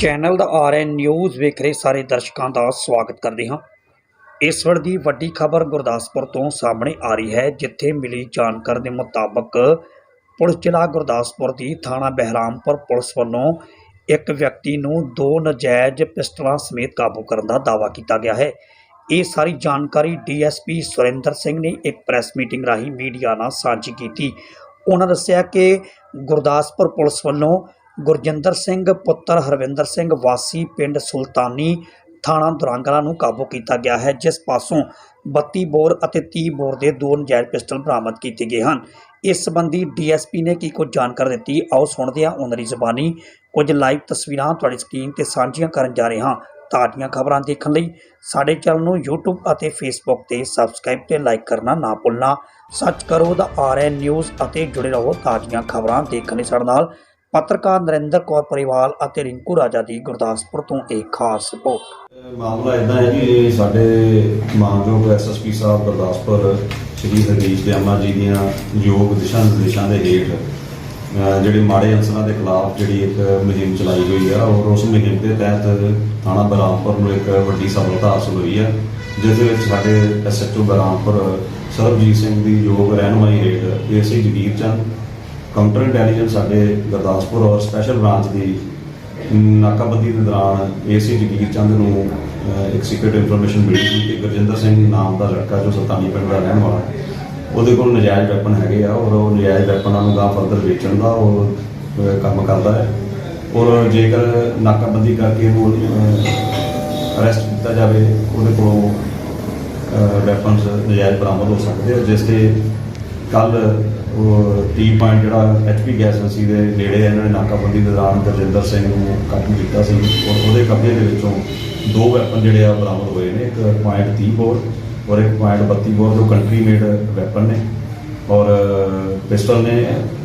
Channel ਦਾ RN news ਵੇਖ ਰਹੇ ਸਾਰੇ ਦਰਸ਼ਕਾਂ ਦਾ ਸਵਾਗਤ ਕਰਦੇ ਹਾਂ। ਇਸ ਵੇਲੇ ਦੀ ਵੱਡੀ ਖਬਰ ਗੁਰਦਾਸਪੁਰ ਤੋਂ ਸਾਹਮਣੇ ਆ ਰਹੀ ਹੈ, ਜਿੱਥੇ ਮਿਲੀ ਜਾਣਕਾਰੀ ਦੇ ਮੁਤਾਬਕ ਪੁਲਿਸ ਜ਼ਿਲ੍ਹਾ ਗੁਰਦਾਸਪੁਰ ਦੀ ਥਾਣਾ ਬਹਿਰਾਮਪੁਰ ਪੁਲਿਸ ਵੱਲੋਂ ਇੱਕ ਵਿਅਕਤੀ ਨੂੰ ਦੋ ਨਜਾਇਜ਼ ਪਿਸਟਲਾਂ ਸਮੇਤ ਕਾਬੂ ਕਰਨ ਦਾ ਦਾਅਵਾ ਕੀਤਾ ਗਿਆ ਹੈ। ਇਹ ਸਾਰੀ ਜਾਣਕਾਰੀ ਡੀਐਸਪੀ ਸੁਰਿੰਦਰ ਸਿੰਘ ਨੇ ਇੱਕ ਪ੍ਰੈਸ ਮੀਟਿੰਗ ਰਾਹੀਂ ਮੀਡੀਆ ਨਾਲ ਸਾਂਝੀ ਕੀਤੀ। ਉਹਨਾਂ ਦੱਸਿਆ ਕਿ ਗੁਰਦਾਸਪੁਰ ਪੁਲਿਸ ਵੱਲੋਂ ਗੁਰਜਿੰਦਰ ਸਿੰਘ, ਪੁੱਤਰ ਹਰਵਿੰਦਰ ਸਿੰਘ ਵਾਸੀ ਪਿੰਡ ਸੁਲਤਾਨੀ ਥਾਣਾ ਦੁਰਾਂਗਲਾ ਨੂੰ ਕਾਬੂ ਕੀਤਾ ਗਿਆ ਹੈ, ਜਿਸ ਪਾਸੋਂ 32 ਬੋਰ ਅਤੇ 30 ਬੋਰ ਦੇ ਦੋ ਨਜਾਇਜ਼ ਪਿਸਟਲ ਬਰਾਮਦ ਕੀਤੇ ਗਏ ਹਨ। ਇਸ ਸੰਬੰਧੀ ਡੀਐਸਪੀ ਨੇ ਕੀ ਕੁਝ ਜਾਣਕਾਰੀ ਦਿੱਤੀ? ਆਓ ਸੁਣਦੇ ਹਾਂ ਉਹਨਾਂ ਦੀ ਜ਼ੁਬਾਨੀ। ਕੁਝ ਲਾਈਵ ਤਸਵੀਰਾਂ ਤੁਹਾਡੀ ਸਕਰੀਨ ਤੇ ਸਾਂਝੀਆਂ ਕਰਨ ਜਾ ਰਹੇ ਹਾਂ। ਤਾਜ਼ੀਆਂ ਖਬਰਾਂ ਦੇਖਣ ਲਈ ਸਾਡੇ ਚੈਨਲ ਨੂੰ YouTube ਅਤੇ Facebook ਤੇ ਸਬਸਕ੍ਰਾਈਬ ਤੇ ਲਾਈਕ ਕਰਨਾ ਨਾ ਭੁੱਲਣਾ। ਸਰਚ ਕਰੋ ਦਾ ਆਰਐਨ ਨਿਊਜ਼ ਅਤੇ ਜੁੜੇ ਰਹੋ ਤਾਜ਼ੀਆਂ ਖਬਰਾਂ ਦੇਖਣ ਲਈ ਸਾਡੇ ਨਾਲ। ਪੱਤਰਕਾਰ ਨਰਿੰਦਰ ਕੌਰ ਪਰਿਵਾਲ ਅਤੇ ਰਿੰਕੂ ਰਾਜਾ ਦੀ ਗੁਰਦਾਸਪੁਰ ਤੋਂ ਇੱਕ ਖਾਸ ਰਿਪੋਰਟ। ਮਾਮਲਾ ਇਦਾਂ ਹੈ ਜੀ ਸਾਡੇ ਮਾਨਯੋਗ ਐਸਐਸਪੀ ਸਾਹਿਬ ਗੁਰਦਾਸਪੁਰ ਸ਼੍ਰੀ ਹਰਦੀਪ ਦਿਆਮਾ ਜੀ ਦੀਆਂ ਯੋਗ ਦਿਸ਼ਾ ਨਿਰਦੇਸ਼ਾਂ ਦੇ ਹੇਠ, ਅਹ, ਜਿਹੜੇ ਮਾੜੇ ਅਨਸਰਾਂ ਦੇ ਖਿਲਾਫ ਜਿਹੜੀ ਇੱਕ ਮੁਹਿੰਮ ਚਲਾਈ ਗਈ ਆ, ਔਰ ਉਸ ਮੁਹਿੰਮ ਦੇ ਤਹਿਤ ਥਾਣਾ ਬਰਾਮਪੁਰ ਨੂੰ ਇੱਕ ਵੱਡੀ ਸਫਲਤਾ ਹਾਸਲ ਹੋਈ ਆ, ਜਿਸ ਵਿੱਚ ਸਾਡੇ ਐਸਐਚਓ ਬਰਾਮਪੁਰ ਸਰਬਜੀਤ ਸਿੰਘ ਦੀ ਯੋਗ ਰਹਿਨੁਮਾਈ ਹੇਠ AC Jagir Chand counter intelligence ਸਾਡੇ ਗੁਰਦਾਸਪੁਰ ਔਰ ਸਪੈਸ਼ਲ ਬ੍ਰਾਂਚ ਦੀ ਨਾਕਾਬੰਦੀ ਦੇ ਦੌਰਾਨ ਏਸੀ ਜਗੀਰ ਚੰਦ ਨੂੰ ਇੱਕ ਸੀਕ੍ਰੀਟ ਇਨਫੋਰਮੇਸ਼ਨ ਮਿਲੀ ਸੀ ਕਿ ਗੁਰਜਿੰਦਰ ਸਿੰਘ ਨਾਮ ਦਾ ਲੜਕਾ ਜੋ ਸਤਾਨੀ ਪਿੰਡ ਦਾ ਰਹਿਣ ਵਾਲਾ ਉਹਦੇ ਕੋਲ ਨਜਾਇਜ਼ ਵੈਪਨ ਹੈਗੇ ਆ ਔਰ ਉਹ ਨਜਾਇਜ਼ ਵੈਪਨਾਂ ਨੂੰ ਗਾਂ ਫਰਦਰ ਵੇਚਣ ਦਾ ਉਹ ਕੰਮ ਕਰਦਾ ਹੈ ਔਰ ਜੇਕਰ ਨਾਕਾਬੰਦੀ ਕਰਕੇ ਉਹ ਅਰੈਸਟ ਕੀਤਾ ਜਾਵੇ, ਉਹਦੇ ਕੋਲੋਂ ਵੈਪਨਸ ਨਜਾਇਜ਼ ਬਰਾਮਦ ਹੋ ਸਕਦੇ ਆ, ਜਿਸ 'ਤੇ ਕੱਲ ਉਹ ਟੀ ਪੁਆਇੰਟ ਜਿਹੜਾ ਐਚਪੀ ਗੈਸ ਏਜੰਸੀ ਦੇ ਨੇੜੇ ਇਹਨਾਂ ਨੇ ਨਾਕਾਬੰਦੀ ਦੇ ਦੌਰਾਨ ਗੁਰਜਿੰਦਰ ਸਿੰਘ ਨੂੰ ਕਾਬੂ ਕੀਤਾ ਸੀ ਔਰ ਉਹਦੇ ਕਬਜ਼ੇ ਦੇ ਵਿੱਚੋਂ ਦੋ ਵੈਪਨ ਜਿਹੜੇ ਆ ਬਰਾਮਦ ਹੋਏ ਨੇ, ਇੱਕ ਪੁਆਇੰਟ 30 ਬੋਰ ਔਰ ਇੱਕ ਪੁਆਇੰਟ 32 ਬੋਰ, ਜੋ ਕੰਟਰੀ ਮੇਡ ਵੈਪਨ ਨੇ ਔਰ ਪਿਸਟਲ ਨੇ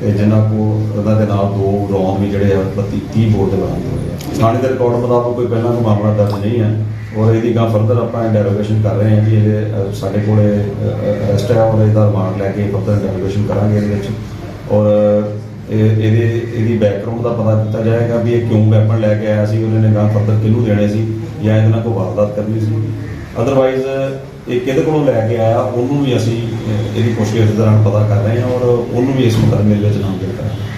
ਤੇ ਜਿਨ੍ਹਾਂ ਕੋ ਉਹਨਾਂ ਦੇ ਨਾਲ ਦੋ ਰੌਂਦ ਵੀ ਜਿਹੜੇ ਆ 32 30 ਬੋਰ ਦੇ ਬਰਾਮਦ ਹੋਏ ਆ। ਥਾਣੇ ਦੇ ਰਿਕਾਰਡ ਮੁਤਾਬਕ ਕੋਈ ਪਹਿਲਾਂ ਕੋਈ ਮਾਮਲਾ ਦਰਜ ਨਹੀਂ ਹੈ। ਔਰ ਇਹਦੀ ਗਾਂ ਫਰਦਰ ਆਪਾਂ ਇੰਟਰੋਗੇਸ਼ਨ ਕਰ ਰਹੇ ਹਾਂ ਜੀ, ਇਹ ਸਾਡੇ ਕੋਲੇ ਅਰੈਸਟ ਹੈ ਔਰ ਇਹਦਾ ਰਿਮਾਂਡ ਲੈ ਕੇ ਫਰਦਰ ਇੰਟਰੋਗੇਸ਼ਨ ਕਰਾਂਗੇ ਇਹਦੇ ਵਿੱਚ। ਔਰ ਇਹ, ਇਹਦੇ, ਇਹਦੀ ਬੈਕਗ੍ਰਾਉਂਡ ਦਾ ਪਤਾ ਕੀਤਾ ਜਾਏਗਾ ਵੀ ਇਹ ਕਿਉਂ ਵੈਪਨ ਲੈ ਕੇ ਆਇਆ ਸੀ, ਉਹਨੇ ਗਾਂ ਫਰਦਰ ਕਿਹਨੂੰ ਦੇਣੇ ਸੀ ਜਾਂ ਇਹਦੇ ਨਾਲ ਕੋਈ ਵਾਰਦਾਤ ਕਰਨੀ ਸੀ। ਅਦਰਵਾਈਜ਼ ਇਹ ਕਿਹਦੇ ਕੋਲੋਂ ਲੈ ਕੇ ਆਇਆ, ਉਹਨੂੰ ਵੀ ਅਸੀਂ ਇਹਦੀ ਪੁੱਛਗਿੱਛ ਦੌਰਾਨ ਪਤਾ ਕਰ ਰਹੇ ਹਾਂ ਔਰ ਉਹਨੂੰ ਵੀ ਇਸ ਮੁਕੱਦਮੇ ਵਿੱਚ ਨਾਮਜ਼ਦ ਕਰਾਂਗੇ